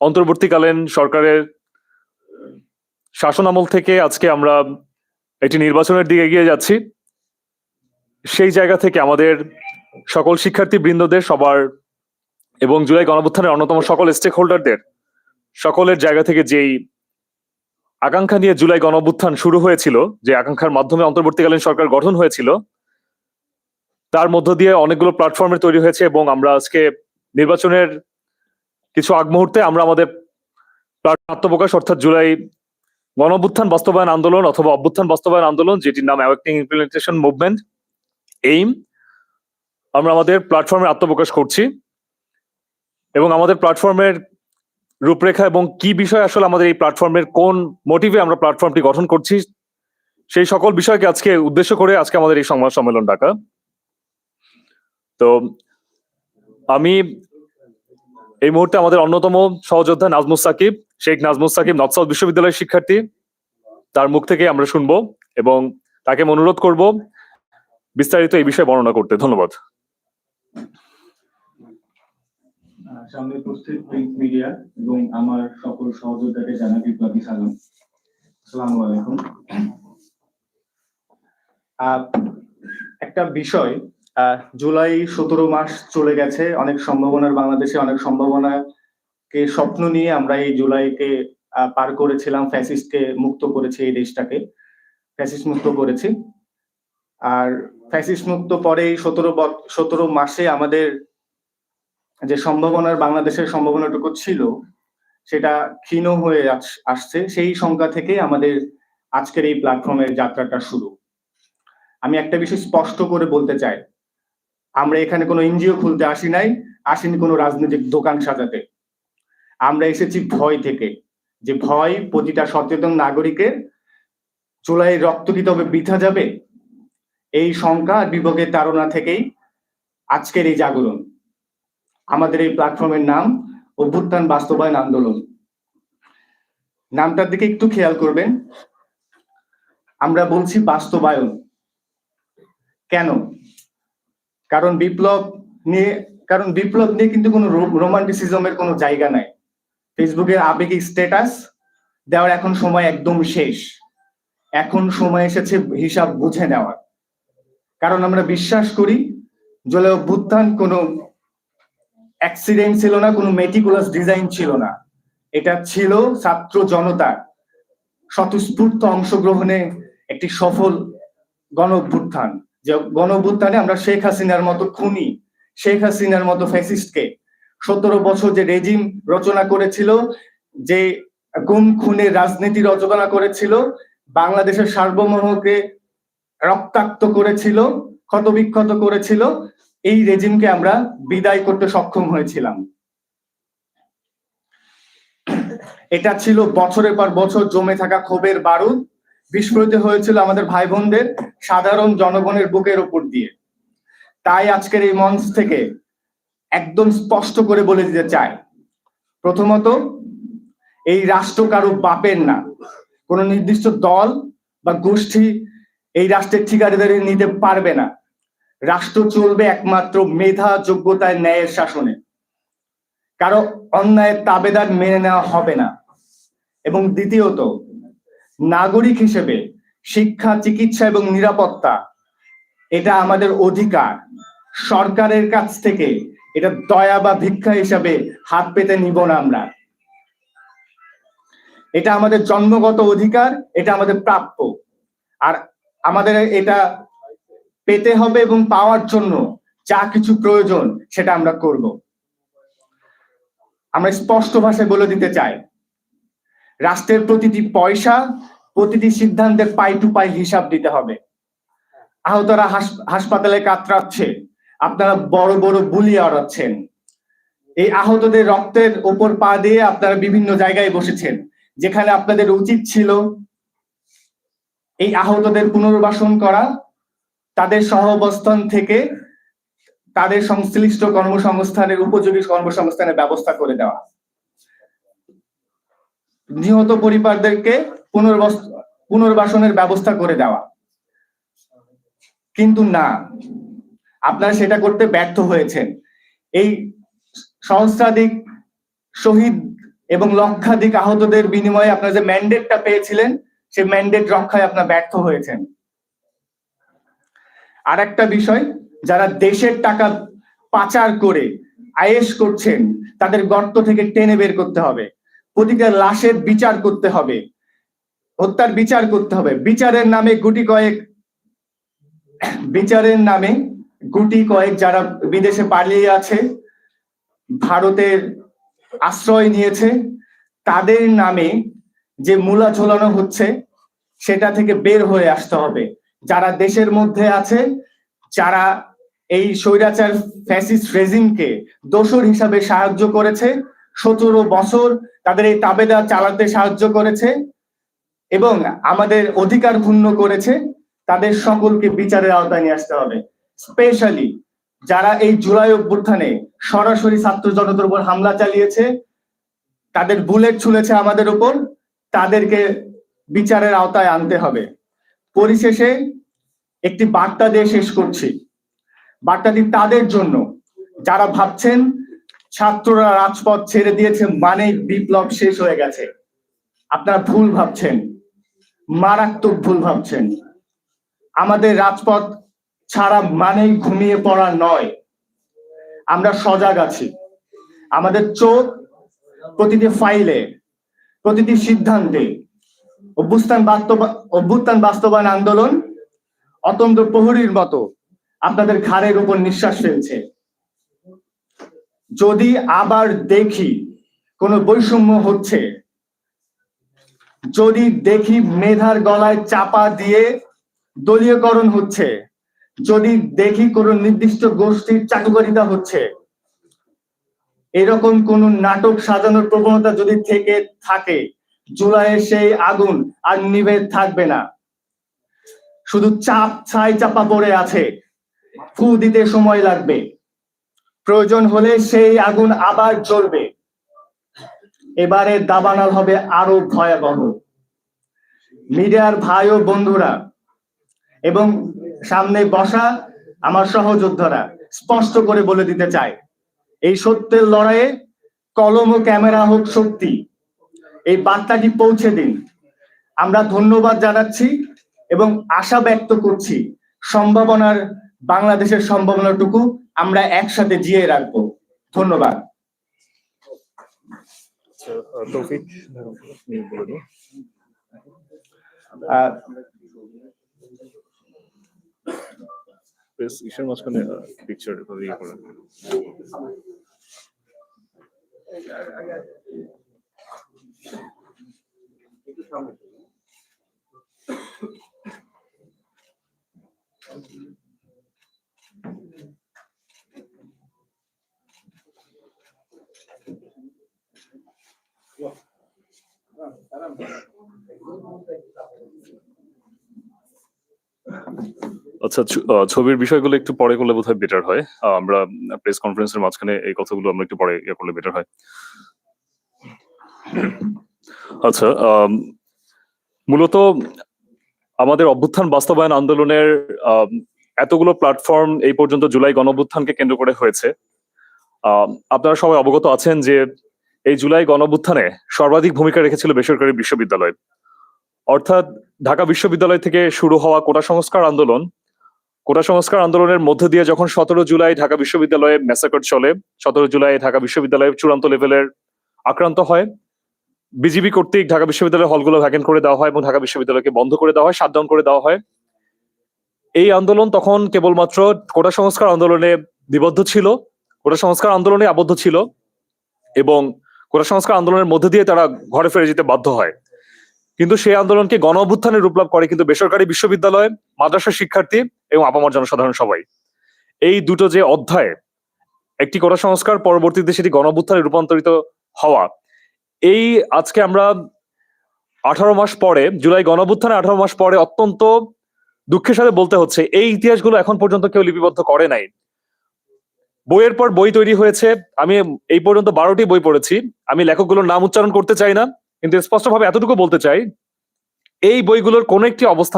অন্তর্বর্তীকালীন সরকারের শাসন আমল থেকে আজকে আমরা একটি নির্বাচনের দিকে এগিয়ে যাচ্ছি। সেই জায়গা থেকে আমাদের সকল শিক্ষার্থী বৃন্দদের সবার এবং জুলাই গণঅভ্যুত্থানের অন্যতম সকল স্টেক হোল্ডারদের সকলের জায়গা থেকে যেই আকাঙ্ক্ষা নিয়ে জুলাই গণঅভ্যুত্থান শুরু হয়েছিল, যে আকাঙ্ক্ষার মাধ্যমে অন্তর্বর্তীকালীন সরকার গঠন হয়েছিল, তার মধ্য দিয়ে অনেকগুলো প্ল্যাটফর্মের তৈরি হয়েছে এবং আমরা আজকে নির্বাচনের কিছু আগ মুহূর্তে আমরা আমাদের আত্মপ্রকাশ, অর্থাৎ জুলাই গণঅভ্যুত্থান বাস্তবায়ন আন্দোলন অথবা অভ্যুত্থান বাস্তবায়ন আন্দোলন, যেটির নাম অ্যাওয়েকনিং ইমপ্লিমেন্টেশন মুভমেন্ট এইম আমরা আমাদের প্ল্যাটফর্মে আত্মপ্রকাশ করছি। এবং আমাদের প্ল্যাটফর্মের রূপরেখা এবং কি বিষয় আসলে আমাদের এই প্ল্যাটফর্মের কোন মোটিভে আমরা প্ল্যাটফর্মটি গঠন করছি, সেই সকল বিষয়কে আজকে উদ্দেশ্য করে আজকে আমাদের এই সংবাদ সম্মেলন ডাকা তো আমি এই মুহূর্তে আমাদের অন্যতম সহযোদ্ধা নাজমুস সাকিব। শেখ নাজমুস সাকিব নর্থ বিশ্ববিদ্যালয়ের শিক্ষার্থী। তার মুখ থেকে আমরা শুনব এবং তাকে অনুরোধ করব বিস্তারিত এই বিষয়ে বর্ণনা করতে। ধন্যবাদ। সামনে উপস্থিত প্রিন্ট মিডিয়া এবং আমার সকল সহযোদ্ধাকে জানাই বিপ্লবী সালাম আসসালামু আলাইকুম। একটা বিষয় জুলাই সতেরো মাস চলে গেছে। অনেক সম্ভাবনার বাংলাদেশে অনেক সম্ভাবনাকে স্বপ্ন নিয়ে আমরা এই জুলাইকে পার করেছিলাম, ফ্যাসিস্টকে মুক্ত করেছি এই দেশটাকে। ফ্যাসিস্ট মুক্ত করেছি। আর ফ্যাসিস্ট মুক্ত পরে এই সতেরো সতেরো মাসে আমাদের যে সম্ভাবনার বাংলাদেশের সম্ভাবনাটুকু ছিল, সেটা ক্ষীণ হয়ে আস- আসছে। সেই সংখ্যা থেকে আমাদের আজকের এই প্ল্যাটফর্মের যাত্রাটা শুরু। আমি একটা বিষয় স্পষ্ট করে বলতে চাই। আমরা এখানে কোনো এনজিও খুলতে আসি নাই, আসেনি কোনো রাজনৈতিক দোকান সাজাতে। আমরা এসেছি ভয় থেকে, যে ভয় প্রতিটা সচেতন নাগরিকের চুলাই রক্ত কি তবে বৃথা যাবে? এই শঙ্কা বিবেকের তাড়না থেকেই আজকের এই জাগরণ। আমাদের এই প্ল্যাটফর্মের নাম, অভ্যুত্থান বাস্তবায়ন আন্দোলন। নামটার দিকে একটু খেয়াল করবেন। আমরা বলছি বাস্তবায়ন। কেন? কারণ বিপ্লব নিয়ে, কারণ বিপ্লব নিয়ে কিন্তু কোনো রোমান্টিসিজমের কোনো জায়গা নাই। ফেসবুকের আবেগিক স্ট্যাটাস দেওয়ার এখন সময় একদম শেষ। এখন সময় এসেছে হিসাব বুঝে নেওয়ার। কারণ আমরা বিশ্বাস করি, জলে অভ্যুত্থান কোনো অ্যাক্সিডেন্ট ছিল না, কোনো মেটিকুলাস ডিজাইন ছিল না। এটা ছিল ছাত্র জনতার স্বতঃস্ফূর্ত অংশগ্রহণে একটি সফল গণ অভ্যুত্থান যে গণ অভ্যুত্থানে আমরা শেখ হাসিনার মতো খুনি, শেখ হাসিনার মতো ফ্যাসিস্টকে সতেরো বছর যে রেজিম রচনা করেছিল, যে গুম খুনের রাজনীতি রচনা করেছিল, বাংলাদেশের সার্বভৌমকে রক্তাক্ত করেছিল, ক্ষতবিক্ষত করেছিল, এই রেজিমকে আমরা বিদায় করতে সক্ষম হয়েছিলাম। এটা ছিল বছরের পর বছর জমে থাকা ক্ষোভের বারুদ। বিস্ফোরিত হয়েছিল আমাদের ভাই বোনদের সাধারণ জনগণের বুকের উপর দিয়ে। তাই আজকের এই মঞ্চ থেকে একদম স্পষ্ট করে বলে দিতে চাই। প্রথমত, এই রাষ্ট্র কারও বাপের না। কোনো নির্দিষ্ট দল বা গোষ্ঠী এই রাষ্ট্রের ঠিকাদারি নিতে পারবে না। রাষ্ট্র চলবে একমাত্র মেধা, যোগ্যতায়, ন্যায়ের শাসনে। কারও অন্যায়ের তাবেদার মেনে নেওয়া হবে না। এবং দ্বিতীয়ত নাগরিক হিসেবে শিক্ষা, চিকিৎসা এবং নিরাপত্তা, এটা আমাদের অধিকার। সরকারের কাছ থেকে এটা দয়া বা ভিক্ষা হিসাবে হাত পেতে নিব না আমরা। এটা আমাদের জন্মগত অধিকার, এটা আমাদের প্রাপ্য। আর আমাদের এটা পেতে হবে এবং পাওয়ার জন্য যা কিছু প্রয়োজন সেটা আমরা করব। আমরা স্পষ্ট ভাষায় বলে দিতে চাই রাষ্ট্রের প্রতিটি পয়সা, প্রতিটি সিদ্ধান্তের পাই টু পাই হিসাব দিতে হবে। আহতরা হাসপাতালে কাতরাচ্ছে, আপনারা বড় বড় বুলি আড়াচ্ছেন এই আহতদের রক্তের ওপর পা দিয়ে আপনারা বিভিন্ন জায়গায় বসেছেন, যেখানে আপনাদের উচিত ছিল এই আহতদের পুনর্বাসন করা, তাদের সহ অবস্থান থেকে তাদের সংশ্লিষ্ট কর্মসংস্থানের, উপযোগী কর্মসংস্থানের ব্যবস্থা করে দেওয়া। নিহত পরিবারদেরকে পুনর্বাস, পুনর্বাসনের ব্যবস্থা করে দেওয়া। কিন্তু না, আপনারা সেটা করতে ব্যর্থ হয়েছেন। এই সহস্রাধিক শহীদ এবং লক্ষাধিক আহতদের বিনিময়ে আপনারা যে ম্যান্ডেটটা পেয়েছিলেন, সেই ম্যান্ডেট রক্ষায় আপনারা ব্যর্থ হয়েছেন। আর একটা বিষয়, যারা দেশের টাকা পাচার করে আয়েশ করছেন, তাদের গর্ত থেকে টেনে বের করতে হবে। প্রতিটা লাশের বিচার করতে হবে। হত্যার বিচার করতে হবে। বিচারের নামে গুটি কয়েক, বিচারের নামে গুটি কয়েক যারা বিদেশে পালিয়ে আছে, ভারতের আশ্রয় নিয়েছে, তাদের নামে যে মূলা ঝোলানো হচ্ছে, সেটা থেকে বের হয়ে আসতে হবে। যারা দেশের মধ্যে আছে, যারা এই স্বৈরাচার ফ্যাসিস্ট রেজিমকে দোসর হিসাবে সাহায্য করেছে সতেরো বছর তাদের এই তাবেদা চালাতে সাহায্য করেছে এবং আমাদের অধিকার ক্ষুণ্ণ করেছে। তাদের সকলকে বিচারের আওতায় নিয়ে আসতে হবে। স্পেশালি যারা এই জুলাই অভ্যুত্থানে সরাসরি ছাত্র জনতার উপর হামলা চালিয়েছে, তাদের বুলেট ছুলেছে আমাদের উপর, তাদেরকে বিচারের আওতায় আনতে হবে। পরিশেষে একটি বার্তা দিয়ে শেষ করছি। বার্তাটি তাদের জন্য। যারা ভাবছেন ছাত্ররা রাজপথ ছেড়ে দিয়েছে মানে বিপ্লব শেষ হয়ে গেছে। আপনারা ভুল ভাবছেন, মারাত্মক ভুল ভাবছেন। আমাদের রাজপথ ছাড়া মানেই ঘুমিয়ে পড়া নয়। আমরা সজাগ আছি। আমাদের চোখ প্রতিটি ফাইলে প্রতিটি সিদ্ধান্তে, অভ্যুত্থান বাস্তব, অভ্যুত্থান বাস্তবায়ন আন্দোলন অতন্ত্র প্রহরীর মতো আপনাদের ঘাড়ের উপর নিঃশ্বাস ফেলছে। যদি আবার দেখি কোনো বৈষম্য হচ্ছে, যদি দেখি মেধার গলায় চাপা দিয়ে দলীয়করণ হচ্ছে, যদি দেখি কোনো নির্দিষ্ট গোষ্ঠীর চাটুকারিতা হচ্ছে, এরকম কোন নাটক সাজানোর প্রবণতা যদি থেকে থাকে জুলাইয়ের সেই আগুন আর নিভে থাকবে না। শুধু চাপ ছাই চাপা পড়ে আছে, ফু দিতে সময় লাগবে। প্রয়োজন হলে সেই আগুন আবার জ্বলবে। এবারে দাবানাল হবে আরও ভয়াবহ। মিডিয়ার ভাই ও বন্ধুরা এবং সামনে বসা আমার সহযোদ্ধারা স্পষ্ট করে বলে দিতে চাই, এই সত্যের লড়াইয়ে কলম ও ক্যামেরা হোক শক্তি, এই বার্তাটি পৌঁছে দিন। আমরা ধন্যবাদ জানাচ্ছি এবং আশা ব্যক্ত করছি সম্ভাবনার, বাংলাদেশের সম্ভাবনাটুকু আমরা একসাথে জিয়ে রাখব। ধন্যবাদ। আচ্ছা, আহ, তৌফিক। আপনি বলে দিন। আহ, বেশ ইসের মাঝখানে পিকচার আচ্ছা ছবির বিষয়গুলো একটু পরে করলে বোধহয় বেটার হয়। আমরা প্রেস কনফারেন্সের মাঝখানে এই কথাগুলো আমরা একটু পরে ইয়ে করলে বেটার হয়। আচ্ছা মূলত আমাদের অভ্যুত্থান বাস্তবায়ন আন্দোলনের এতগুলো প্ল্যাটফর্ম এই পর্যন্ত জুলাই গণঅভ্যুত্থানকে কেন্দ্র করে হয়েছে। আপনারা সবাই অবগত আছেন যে এই জুলাই গণঅভ্যুত্থানে সর্বাধিক ভূমিকা রেখেছিল বেসরকারি বিশ্ববিদ্যালয়। অর্থাৎ ঢাকা বিশ্ববিদ্যালয় থেকে শুরু হওয়া কোটা সংস্কার আন্দোলন। কোটা সংস্কার আন্দোলনের মধ্যে দিয়ে যখন সতেরো জুলাই ঢাকা বিশ্ববিদ্যালয়ে ম্যাসাকার চলে, সতেরো জুলাই ঢাকা বিশ্ববিদ্যালয়ে চূড়ান্ত লেভেলের আক্রান্ত হয়। বিজিবি কর্তৃক ঢাকা বিশ্ববিদ্যালয়ের হলগুলো ভ্যাকেন্ট করে দেওয়া হয় এবং ঢাকা বিশ্ববিদ্যালয়কে বন্ধ করে দেওয়া হয় শাটডাউন করে দেওয়া হয়। এই আন্দোলন তখন কেবলমাত্র কোটা সংস্কার আন্দোলনে নিবদ্ধ ছিল, কোটা সংস্কার আন্দোলনে আবদ্ধ ছিল এবং কোটা সংস্কার আন্দোলনের মধ্যে দিয়ে তারা ঘরে ফিরে যেতে বাধ্য হয়। কিন্তু সেই আন্দোলনকে গণ রূপ লাভ করে কিন্তু বেসরকারি বিশ্ববিদ্যালয় মাদ্রাসা শিক্ষার্থী এবং আপামর জনসাধারণ সবাই। এই দুটো যে অধ্যায়, একটি কোটা সংস্কার, পরবর্তীতে সেটি গণ অভ্যুত্থানে রূপান্তরিত হওয়া। এই আজকে আমরা আঠারো মাস পরে, জুলাই গণ অভ্যুত্থানে আঠারো মাস পরে অত্যন্ত দুঃখের সাথে বলতে হচ্ছে, এই ইতিহাসগুলো এখন পর্যন্ত কেউ লিপিবদ্ধ করে নাই। বইয়ের পর বই তৈরি হয়েছে, আমি এই পর্যন্ত বারোটি বই পড়েছি, আমি লেখকগুলোর নাম উচ্চারণ করতে চাই না। কিন্তু স্পষ্টভাবে এতটুকু বলতে চাই এই বইগুলোর কোনো একটি অবস্থান